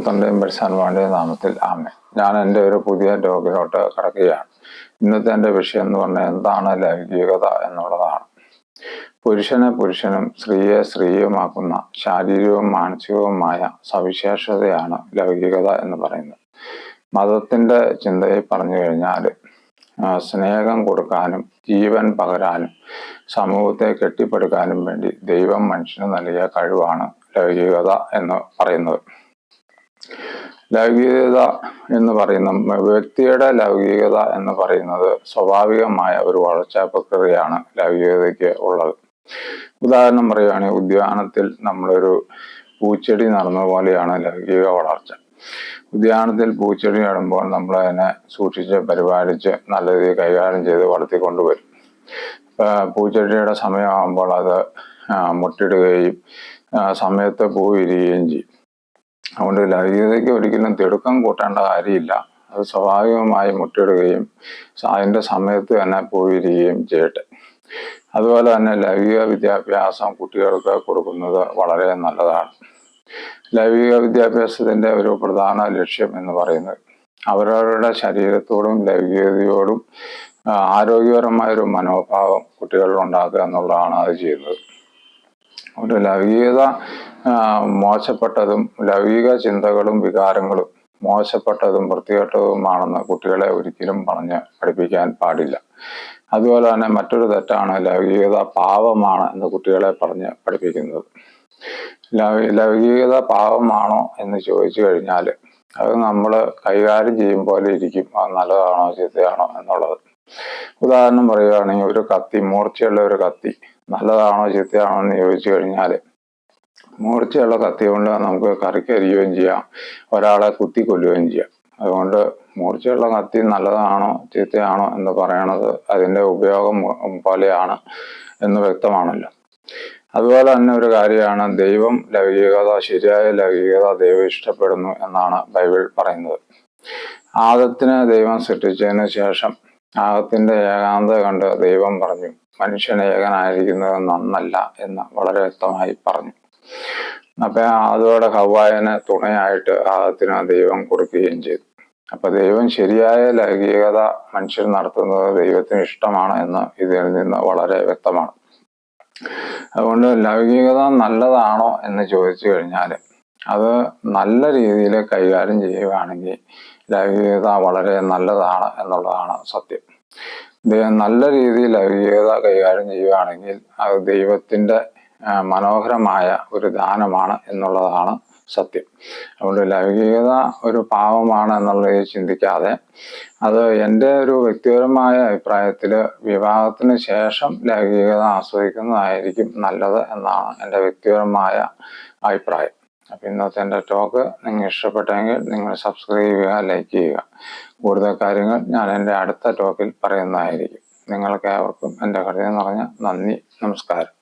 പുത്രന്റെയും പരിശാന്മാരുടെയും നാമത്തിൽ ആമേ ഞാൻ എന്റെ ഒരു പുതിയ ടോക്കിലോട്ട് കടക്കുകയാണ്. ഇന്നത്തെ എന്റെ വിഷയം എന്ന് പറഞ്ഞാൽ എന്താണ് ലൈംഗികത എന്നുള്ളതാണ്. പുരുഷനെ പുരുഷനും സ്ത്രീയെ സ്ത്രീയുമാക്കുന്ന ശാരീരികവും മാനസികവുമായ സവിശേഷതയാണ് ലൗകികത എന്ന് പറയുന്നത്. മതത്തിന്റെ ചിന്തയെ പറഞ്ഞു കഴിഞ്ഞാൽ സ്നേഹം കൊടുക്കാനും ജീവൻ പകരാനും സമൂഹത്തെ കെട്ടിപ്പടുക്കാനും വേണ്ടി ദൈവം മനുഷ്യന് നൽകിയ കഴിവാണ് ലൗകികത എന്ന് പറയുന്നത്. ലൗകികത എന്ന് പറയുന്ന വ്യക്തിയുടെ ലൗകികത എന്ന് പറയുന്നത് സ്വാഭാവികമായ ഒരു വളർച്ചാ പ്രക്രിയയാണ് ലൗകികതയ്ക്ക് ഉള്ളത്. ഉദാഹരണം പറയുകയാണെങ്കിൽ ഉദ്യാനത്തിൽ നമ്മളൊരു പൂച്ചെടി നടന്ന പോലെയാണ് ലൗകിക വളർച്ച. ഉദ്യാനത്തിൽ പൂച്ചെടി നടുമ്പോൾ നമ്മൾ അതിനെ സൂക്ഷിച്ച് പരിപാലിച്ച് നല്ല രീതിയിൽ കൈകാര്യം ചെയ്ത് വളർത്തിക്കൊണ്ടുവരും. പൂച്ചെടിയുടെ സമയമാകുമ്പോൾ അത് മുട്ടിടുകയും സമയത്ത് പൂ ചെയ്യും. അതുകൊണ്ട് ലൈംഗികതയ്ക്ക് ഒരിക്കലും തിടുക്കം കൂട്ടേണ്ട കാര്യമില്ല. അത് സ്വാഭാവികമായി മുട്ടിടുകയും അതിന്റെ സമയത്ത് തന്നെ പോയിരിക്കുകയും ചെയ്യട്ടെ. അതുപോലെ തന്നെ ലൈംഗിക വിദ്യാഭ്യാസം കുട്ടികൾക്ക് കൊടുക്കുന്നത് വളരെ നല്ലതാണ്. ലൈംഗിക വിദ്യാഭ്യാസത്തിന്റെ ഒരു പ്രധാന ലക്ഷ്യം എന്ന് പറയുന്നത് അവരവരുടെ ശരീരത്തോടും ലൈംഗികതയോടും ആരോഗ്യപരമായൊരു ആരോഗ്യപരമായ മനോഭാവം കുട്ടികളിൽ ഉണ്ടാക്കുക എന്നുള്ളതാണ് അത് ചെയ്യുന്നത്. ഒരു ലൗകികത ആ, മോശപ്പെട്ടതും ലൗകിക ചിന്തകളും വികാരങ്ങളും മോശപ്പെട്ടതും വൃത്തികെട്ടതുമാണെന്ന് കുട്ടികളെ ഒരിക്കലും പറഞ്ഞ് പഠിപ്പിക്കാൻ പാടില്ല. അതുപോലെ തന്നെ മറ്റൊരു തെറ്റാണ് ലൗകികത പാവമാണ് എന്ന് കുട്ടികളെ പറഞ്ഞ് പഠിപ്പിക്കുന്നത്. ലൗകികത പാവമാണോ എന്ന് ചോദിച്ചു കഴിഞ്ഞാൽ അത് നമ്മൾ കൈകാര്യം ചെയ്യും പോലെ ഇരിക്കും. അത് നല്ലതാണോ ചീത്തയാണോ എന്നുള്ളത്. ഉദാഹരണം പറയുകയാണെങ്കിൽ ഒരു കത്തി മൂർച്ചയുള്ള ഒരു കത്തി നല്ലതാണോ ചീത്തയാണോ എന്ന് ചോദിച്ചു കഴിഞ്ഞാൽ മൂർച്ചയുള്ള കത്തി കൊണ്ട് നമുക്ക് കറിക്കരിയുകയും ചെയ്യാം. ഒരാളെ കുത്തി കൊല്ലുകയും ചെയ്യാം. അതുകൊണ്ട് മൂർച്ചയുള്ള കത്തി നല്ലതാണോ ചീത്തയാണോ എന്ന് പറയണത് അതിന്റെ ഉപയോഗം പോലെയാണ് എന്ന് വ്യക്തമാണല്ലോ. അതുപോലെ തന്നെ ഒരു കാര്യമാണ് ദൈവം ലൗകികത ശരിയായ ലൗകികത ദൈവം ഇഷ്ടപ്പെടുന്നു എന്നാണ് ബൈബിൾ പറയുന്നത്. ആദത്തിനെ ദൈവം സൃഷ്ടിച്ചതിന് ശേഷം ആദത്തിന്റെ ഏകാന്തത കണ്ട് ദൈവം പറഞ്ഞു മനുഷ്യൻ ഏകനായിരിക്കുന്നത് നന്നല്ല എന്ന് വളരെ വ്യക്തമായി പറഞ്ഞു. അപ്പൊ അതോടെ ഹവായനെ തുണയായിട്ട് ആദത്തിന് ദൈവം കൊടുക്കുകയും ചെയ്തു. അപ്പൊ ദൈവം ശരിയായ ലൈംഗികത മനുഷ്യർ നടത്തുന്നത് ദൈവത്തിന് ഇഷ്ടമാണ് എന്ന് ഇതിൽ നിന്ന് വളരെ വ്യക്തമാണ്. അതുകൊണ്ട് ലൈംഗികത നല്ലതാണോ എന്ന് ചോദിച്ചു കഴിഞ്ഞാൽ അത് നല്ല രീതിയിൽ കൈകാര്യം ചെയ്യുകയാണെങ്കിൽ ലൈംഗികത വളരെ നല്ലതാണ് എന്നുള്ളതാണ് സത്യം. നല്ല രീതിയിൽ ലൈംഗികത കൈകാര്യം ചെയ്യുകയാണെങ്കിൽ അത് ദൈവത്തിന്റെ മനോഹരമായ ഒരു ദാനമാണ് എന്നുള്ളതാണ് സത്യം. അതുകൊണ്ട് ലൈംഗികത ഒരു പാവമാണ് എന്നുള്ളത് ചിന്തിക്കാതെ അത് എന്റെ ഒരു വ്യക്തിപരമായ അഭിപ്രായത്തിൽ വിവാഹത്തിന് ശേഷം ലൈംഗികത ആസ്വദിക്കുന്നതായിരിക്കും നല്ലത് എന്നാണ് എന്റെ വ്യക്തിപരമായ അഭിപ്രായം. അപ്പം ഇന്നത്തെ എന്റെ ടോക്ക് നിങ്ങൾ ഇഷ്ടപ്പെട്ടെങ്കിൽ നിങ്ങൾ സബ്സ്ക്രൈബ് ചെയ്യുക ലൈക്ക് ചെയ്യുക. കൂടുതൽ കാര്യങ്ങൾ ഞാൻ എന്റെ അടുത്ത ടോക്കിൽ പറയുന്നതായിരിക്കും. നിങ്ങൾക്ക് ഏവർക്കും എന്റെ ഹൃദയം നിറഞ്ഞ നന്ദി നമസ്കാരം.